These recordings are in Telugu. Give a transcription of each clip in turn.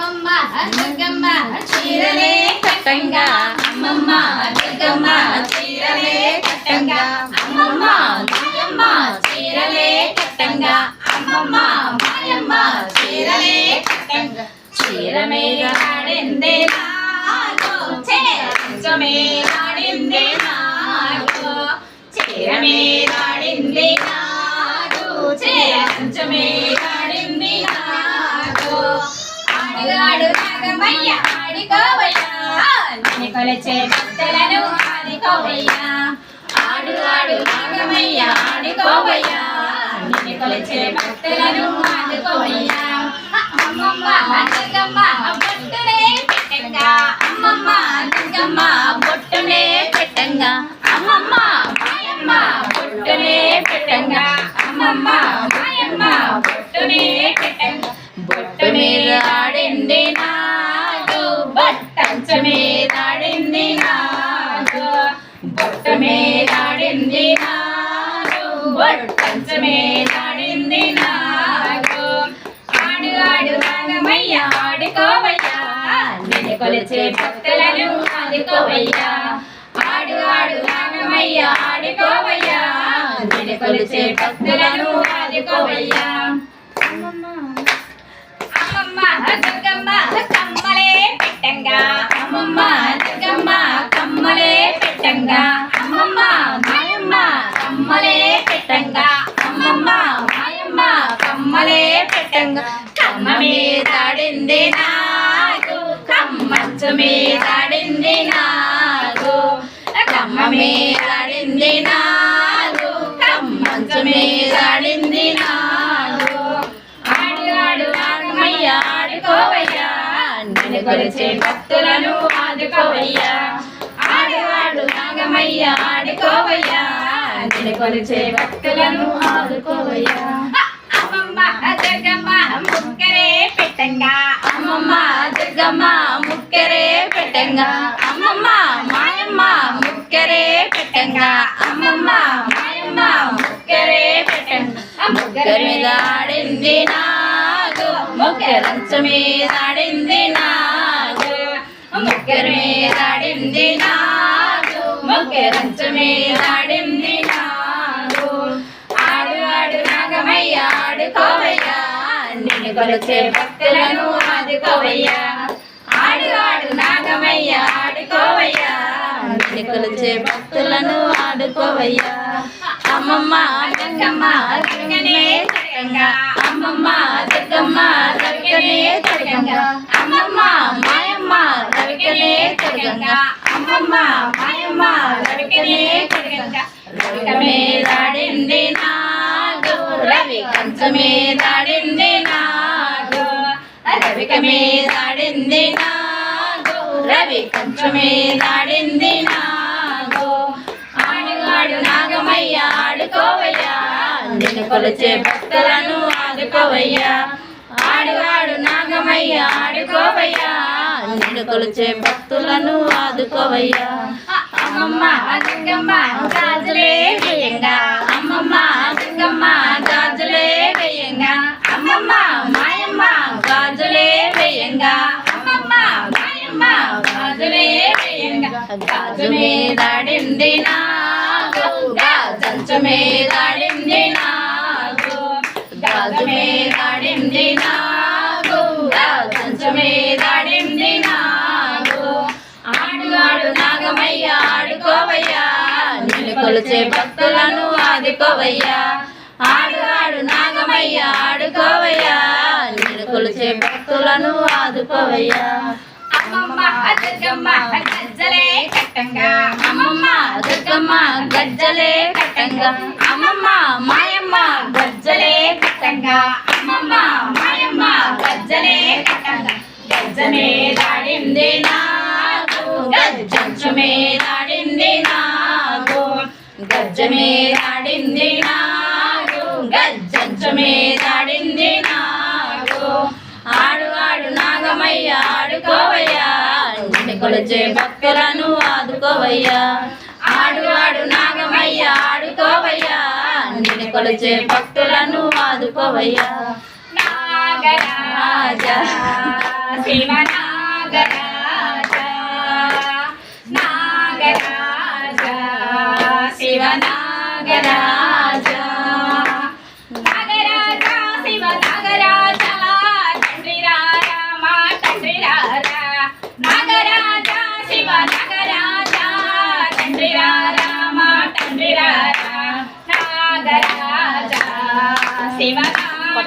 అమ్మమ్మ దుర్గమ్మ చీరలే కట్టంగా. అమ్మమ్మ దుర్గమ్మ చీరలే కట్టంగా. అమ్మమ్మ మాయమ్మ చీరలే కట్టంగా. అమ్మమ్మ మాయమ్మ చీరలే కట్టంగా. చీర మీద ఆడిందే నాగో చీర మీద ఆడిందే నాగో కొలిచే భక్తులను ఆడుకోవయ్యా ఆడుగాడు నాగమయ్య ఆడుకోవయ్యా నేను కొలిచే భక్తులను ఆడుకోవయ్యా అమ్మమ్మ దుర్గమ్మ బొట్టునే పెట్టంగా అమ్మమ్మ దుర్గమ్మ బొట్టునే పెట్టంగా అమ్మమ్మ మాయమ్మ బొట్టునే పెట్టంగా అమ్మమ్మ మాయమ్మ బొట్టునే పెట్టంగా బొట్టు మీద ఆడిండి నా నాగు బట్టంచ మీద ఆడు ఆడు నాగమయ్య ఆడుకోవయ్యా నేను కొలిచే భక్తులను ఆదుకోవయ్యా ఆడు ఆడు నాగమయ్య ఆడుకోవయ్యా నేను కొలిచే భక్తులను ఆదుకోవయ్యా అమ్మమ్మ దుర్గమ్మ కమ్మలే పెట్టంగా అమ్మమ్మ దుర్గమ్మ కమ్మలే పెట్టంగా అమ్మమ్మ మాయమ్మ కమ్మలే పెట్టంగా అమ్మమ్మ మాయమ్మ కమ్మలే పెట్టంగా. కమ్మ మీదాడింది నాకు కమ్మంచు మీదాడింది నాకు. కమ్మ మీదాడింది నాకు కమ్మంచు మీదాడింది నాకు. ఆడు ఆడు ఆడమయ్యా ఆడుకోవయ్యా. నేను కొలిచే భక్తులను ఆదుకోవయ్యా. ఆడు ఆడు ఆడుకోవయ్యా. నేను కొలిచే భక్తులను ఆదుకోవయ్యా. అమ్మమ్మ దుర్గమ్మ ముక్కరే పెట్టంగా. అమ్మమ్మ దుర్గమ్మ ముక్కరే పెట్టంగా. అమ్మమ్మ మాయమ్మ ముక్కరే పెట్టంగా. అమ్మమ్మ మాయమ్మ ముక్కరే పెట్టంగా. ముక్కర మీద ఆడింది నాగు ముక్కరంచ మీద ఆడింది నాగు. ముక్కర మీద ఆడింది నాగు ముక్కరంచ మీద ఆడింది నాగు కొలిచే భక్తులను ఆదుకోవయ్యా. ఆడు ఆడు నాగమయ్య ఆడుకోవయ్యా. కొలిచే భక్తులను ఆడుకోవయ్యా అమ్మమ్మ గంగమ్మ దుర్గనే తరగంగా. అమ్మమ్మ దుర్గమ్మ రవికనే తరగంగా. అమ్మమ్మ మాయమ్మ రవికనే తరగంగా. అమ్మమ్మ మాయమ్మ రవికనే తరగంగా. రవిక మీదాడింది నాగు. రవి కంచ మీదాడింది నాగు రవిక మీదాడింది నాగో. రవి కంచ మీదాడింది నాగో. ఆడుగాడు నాగమయ్య ఆడుకోవయ్యా. నిన్ను కొలిచే భక్తులను ఆదుకోవయ్యా. ఆడుగాడు నాగమయ్య ఆడుకోవయ్యా. నిన్ను కొలిచే భక్తులను ఆదుకోవయ్యా. అమ్మమ్మ దుర్గమ్మ గాజులే జయంగా అమ్మమ్మ దుర్గమ్మ గాజులే వేయంగా అమ్మమ్మ మాయమ్మ గాజులే వేయంగా అమ్మమ్మ మాయమ్మ గాజులే వేయంగా గాజు మీదాడింది నాగు గాజంచు మీదాడింది నాగు గాజు మీదాడింది నాగు గాజంచు మీదాడింది నాగు ఆడుగాడు నాగమయ్య ఆడుకోవయ్యా నిన్ను కొలిచే భక్తులను ఆదుకోవయ్యా. ఆడుగాడు నాగమయ్య ఆడుకోవయ్యా నిన్ను కొలిచే భక్తులను ఆదుకోవయ్యా. అమ్మమ్మ దుర్గమ్మ గజ్జలే కట్టంగా. అమ్మమ్మ దుర్గమ్మ గజ్జలే కట్టంగా. అమ్మమ్మ మాయమ్మ గజ్జలే కట్టంగా. అమ్మమ్మ మాయమ్మ గజ్జలే కట్టంగా. గజ్జ మీదాడింది నిన్ను భక్తులను ఆదుకోవయ్యా. ఆడు ఆడు నాగమయ్య ఆడుకోవయ్యా. నిన్ను కొలిచే భక్తులను ఆదుకోవయ్యా. నాగరాజా శివనాగరాజ. శివ శివనాగరాజ నాగరాజ శివ నాగరాజ తండ్రి రారా మా తండ్రి రారా నాగరాజ శివ నాగరాజ తండ్రి రారా మా తండ్రి రారా నాగరాజ శివ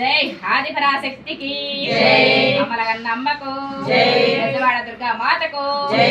జై ఆది పరాశక్తికి జై. అమలగన్నమ్మకు దుర్గా మాతకు జై.